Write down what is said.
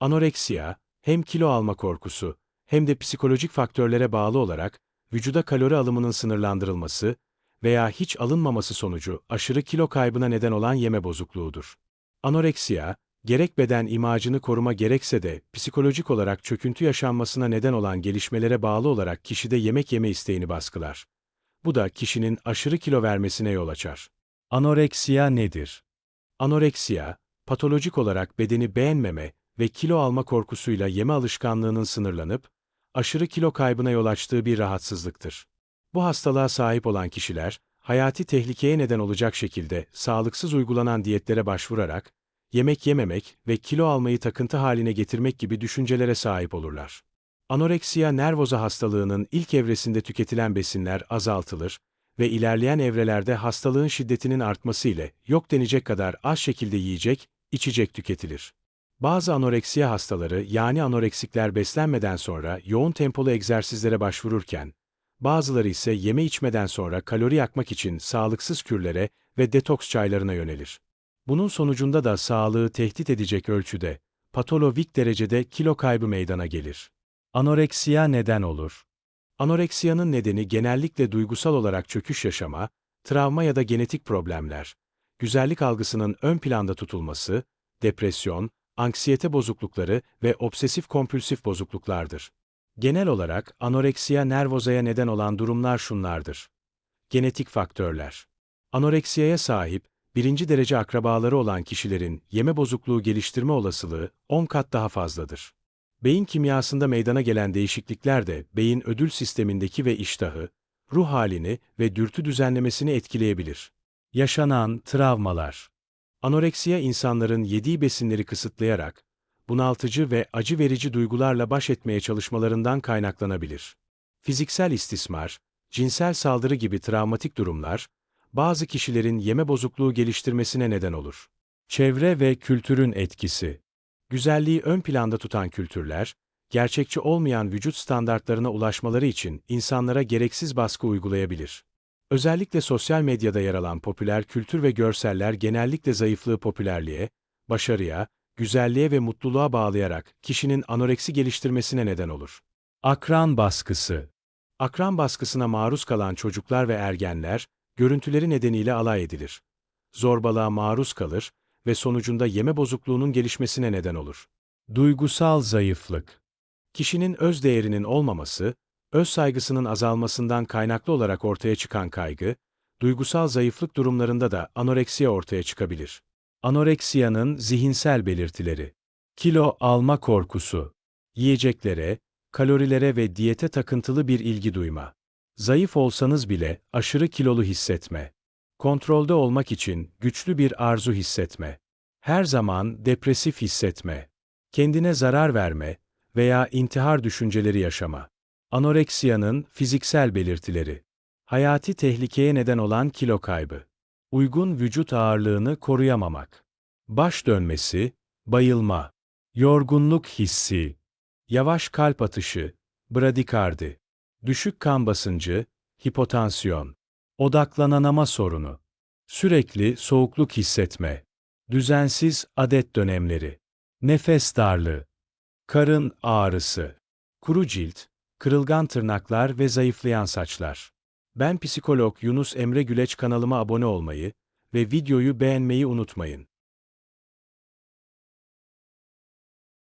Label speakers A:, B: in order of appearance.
A: Anoreksiya, hem kilo alma korkusu, hem de psikolojik faktörlere bağlı olarak, vücuda kalori alımının sınırlandırılması veya hiç alınmaması sonucu aşırı kilo kaybına neden olan yeme bozukluğudur. Anoreksiya, gerek beden imajını koruma gerekse de psikolojik olarak çöküntü yaşanmasına neden olan gelişmelere bağlı olarak kişide yemek yeme isteğini baskılar. Bu da kişinin aşırı kilo vermesine yol açar.
B: Anoreksiya nedir?
A: Anoreksiya, patolojik olarak bedeni beğenmeme ve kilo alma korkusuyla yeme alışkanlığının sınırlanıp, aşırı kilo kaybına yol açtığı bir rahatsızlıktır. Bu hastalığa sahip olan kişiler, hayati tehlikeye neden olacak şekilde sağlıksız uygulanan diyetlere başvurarak, yemek yememek ve kilo almayı takıntı haline getirmek gibi düşüncelere sahip olurlar. Anoreksiya nervoza hastalığının ilk evresinde tüketilen besinler azaltılır ve ilerleyen evrelerde hastalığın şiddetinin artması ile yok denecek kadar az şekilde yiyecek, içecek tüketilir. Bazı anoreksiya hastaları yani anoreksikler beslenmeden sonra yoğun tempolu egzersizlere başvururken, bazıları ise yeme içmeden sonra kalori yakmak için sağlıksız kürlere ve detoks çaylarına yönelir. Bunun sonucunda da sağlığı tehdit edecek ölçüde, patolojik derecede kilo kaybı meydana gelir.
B: Anoreksiya neden olur?
A: Anoreksiyanın nedeni genellikle duygusal olarak çöküş yaşama, travma ya da genetik problemler, güzellik algısının ön planda tutulması, depresyon, anksiyete bozuklukları ve obsesif kompülsif bozukluklardır. Genel olarak anoreksiya nervozaya neden olan durumlar şunlardır. Genetik faktörler. Anoreksiyaya sahip, birinci derece akrabaları olan kişilerin yeme bozukluğu geliştirme olasılığı 10 kat daha fazladır. Beyin kimyasında meydana gelen değişiklikler de beyin ödül sistemindeki ve iştahı, ruh halini ve dürtü düzenlemesini etkileyebilir.
B: Yaşanan travmalar.
A: Anoreksiya insanların yediği besinleri kısıtlayarak, bunaltıcı ve acı verici duygularla baş etmeye çalışmalarından kaynaklanabilir. Fiziksel istismar, cinsel saldırı gibi travmatik durumlar, bazı kişilerin yeme bozukluğu geliştirmesine neden olur.
B: Çevre ve kültürün etkisi.
A: Güzelliği ön planda tutan kültürler, gerçekçi olmayan vücut standartlarına ulaşmaları için insanlara gereksiz baskı uygulayabilir. Özellikle sosyal medyada yer alan popüler kültür ve görseller genellikle zayıflığı popülerliğe, başarıya, güzelliğe ve mutluluğa bağlayarak kişinin anoreksi geliştirmesine neden olur.
B: Akran baskısı.
A: Akran baskısına maruz kalan çocuklar ve ergenler, görüntüleri nedeniyle alay edilir. Zorbalığa maruz kalır ve sonucunda yeme bozukluğunun gelişmesine neden olur.
B: Duygusal zayıflık.
A: Kişinin öz değerinin olmaması, öz saygısının azalmasından kaynaklı olarak ortaya çıkan kaygı, duygusal zayıflık durumlarında da anoreksiya ortaya çıkabilir.
B: Anoreksiyanın zihinsel belirtileri. Kilo alma korkusu.
A: Yiyeceklere, kalorilere ve diyete takıntılı bir ilgi duyma. Zayıf olsanız bile aşırı kilolu hissetme. Kontrolde olmak için güçlü bir arzu hissetme. Her zaman depresif hissetme. Kendine zarar verme veya intihar düşünceleri yaşama. Anoreksiyanın fiziksel belirtileri. Hayati tehlikeye neden olan kilo kaybı. Uygun vücut ağırlığını koruyamamak. Baş dönmesi, bayılma. Yorgunluk hissi. Yavaş kalp atışı, bradikardi. Düşük kan basıncı, hipotansiyon. Odaklanamama sorunu. Sürekli soğukluk hissetme. Düzensiz adet dönemleri. Nefes darlığı. Karın ağrısı. Kuru cilt, kırılgan tırnaklar ve zayıflayan saçlar. Ben psikolog Yunus Emre Güleç kanalıma abone olmayı ve videoyu beğenmeyi unutmayın.